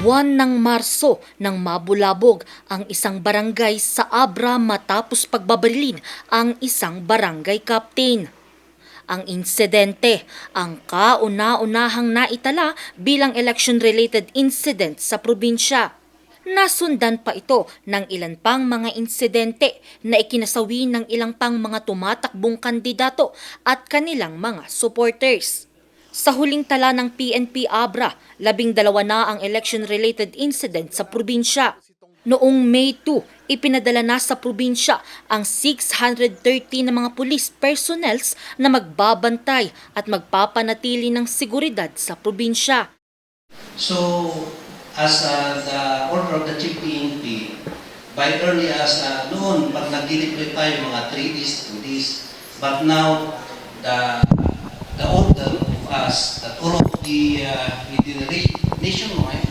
Buwan ng Marso nang mabulabog ang isang barangay sa Abra matapos pagbabarilin ang isang barangay captain. Ang insidente ang kauna-unahang naitala bilang election-related incident sa probinsya. Nasundan pa ito ng ilan pang mga insidente na ikinasawi ng ilang pang mga tumatakbong kandidato at kanilang mga supporters. Sa huling tala ng PNP Abra, labing dalawa na ang election-related incident sa probinsya. Noong May 2, ipinadala na sa probinsya ang 630 na mga police personnels na magbabantay at magpapanatili ng seguridad sa probinsya. So, as uh, the order of the chief PNP, by early as uh, noon, pag nag-deliberate tayo mga 3 days, 2 days, but now, the, the order us, that all of the, uh, within the nationwide,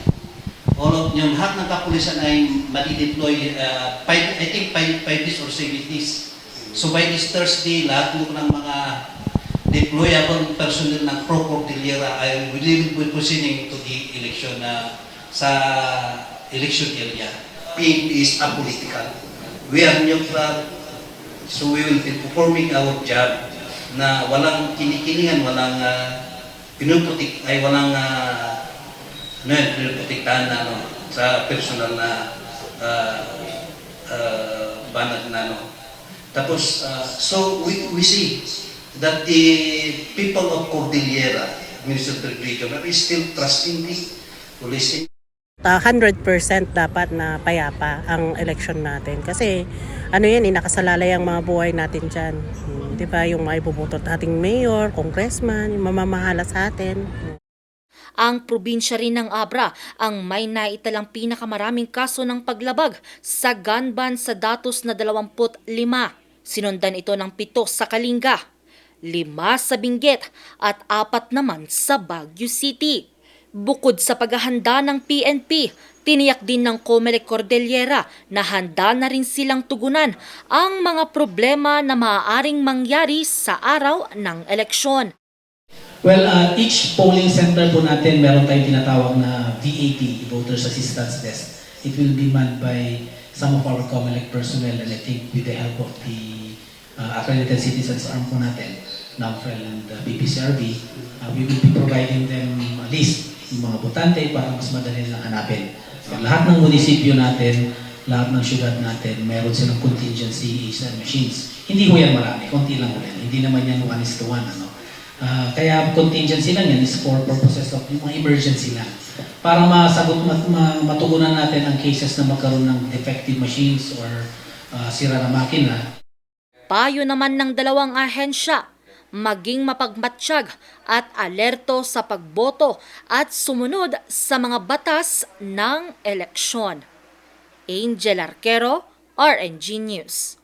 all of yung lahat ng kapulisan ay madi-deploy, uh, five, I think 5 days or 7 days. So by this Thursday, lahat mo ng mga deployable personnel ng Pro Cordillera ay will be positioning to the election na sa election area. PNP is apolitical. We are neutral. So we will be performing our job na walang kinikilingan, walang uh, pinuputik, ay walang uh, ano yun, pinuputiktahan na ano, sa personal na uh, uh, banat na ano. Tapos, uh, so we, we see that the people of Cordillera, Minister Region, are still trusting the police. Ah, 100% dapat na payapa ang election natin. Kasi ano yan, eh, nakasalalay ang mga buhay natin dyan. Hmm, Di ba? Yung mga ibubuto at ating mayor, congressman, yung mamamahala sa atin. Ang probinsya rin ng Abra ang may naitalang pinakamaraming kaso ng paglabag sa gun ban sa datos na 25. Sinundan ito ng pito sa Kalinga, lima sa Benguet at apat naman sa Baguio City. Bukod sa paghahanda ng PNP, tiniyak din ng Comelec Cordillera na handa na rin silang tugunan ang mga problema na maaaring mangyari sa araw ng eleksyon. Well, uh, each polling center po natin, meron tayong tinatawag na VAD, Voters Assistance Desk. It will be manned by some of our COMELEC personnel and I think with the help of the uh, accredited citizens arm po natin, NAMFREL and uh, BPCRB, uh, we will be providing them a list ng mga botante para mas madali nilang hanapin. So, lahat ng munisipyo natin, lahat ng syudad natin, meron silang contingency and machines. Hindi ko yan marami, konti lang rin. Hindi naman yan one is to one. Ano? Ah, kaya contingency lang yan is for purposes of yung mga emergency lang. Para masagot, mat, ma- matugunan natin ang cases na magkaroon ng defective machines or ah, sira na makina. Payo naman ng dalawang ahensya, maging mapagmatsyag at alerto sa pagboto at sumunod sa mga batas ng eleksyon. Angel Arquero, RNG News.